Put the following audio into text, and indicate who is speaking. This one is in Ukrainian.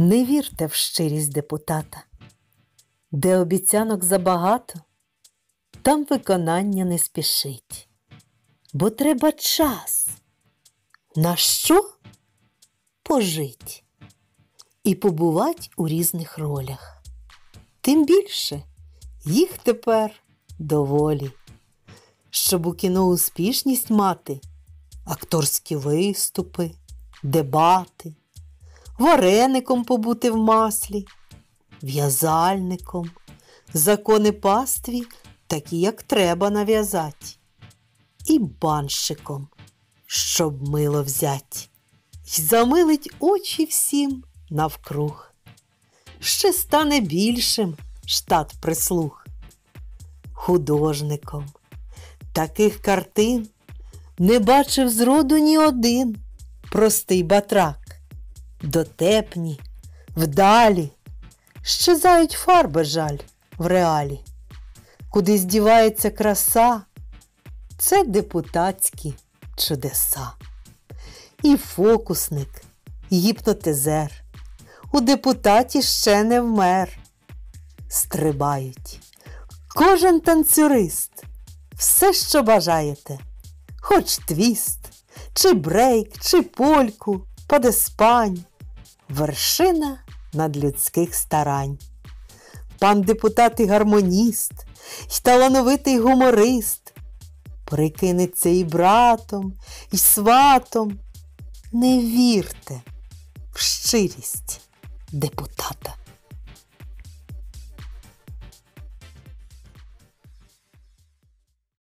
Speaker 1: Не вірте в щирість депутата, де обіцянок забагато, там виконання не спішить, бо треба час. На що? Пожить і побувать у різних ролях. Тим більше їх тепер доволі. Щоб у кіно успішність мати, акторські виступи, дебати, вареником побути в маслі, в'язальником, закони пастві такі, як треба нав'язати, і банщиком, щоб мило взять, й замилить очі всім навкруг. Ще стане більшим штат прислуг, художником. Таких картин не бачив зроду ні один простий батрак. Дотепні, вдалі, щезають фарби жаль в реалі. Куди здівається краса, це депутатські чудеса. І фокусник, і гіпнотизер у депутаті ще не вмер. Стрибають. Кожен танцюрист, все, що бажаєте, хоч твіст, чи брейк, чи польку, падеспань, вершина надлюдських старань. Пан депутат і гармоніст, й талановитий гуморист, прикинеться і братом, і сватом. Не вірте в щирість депутата.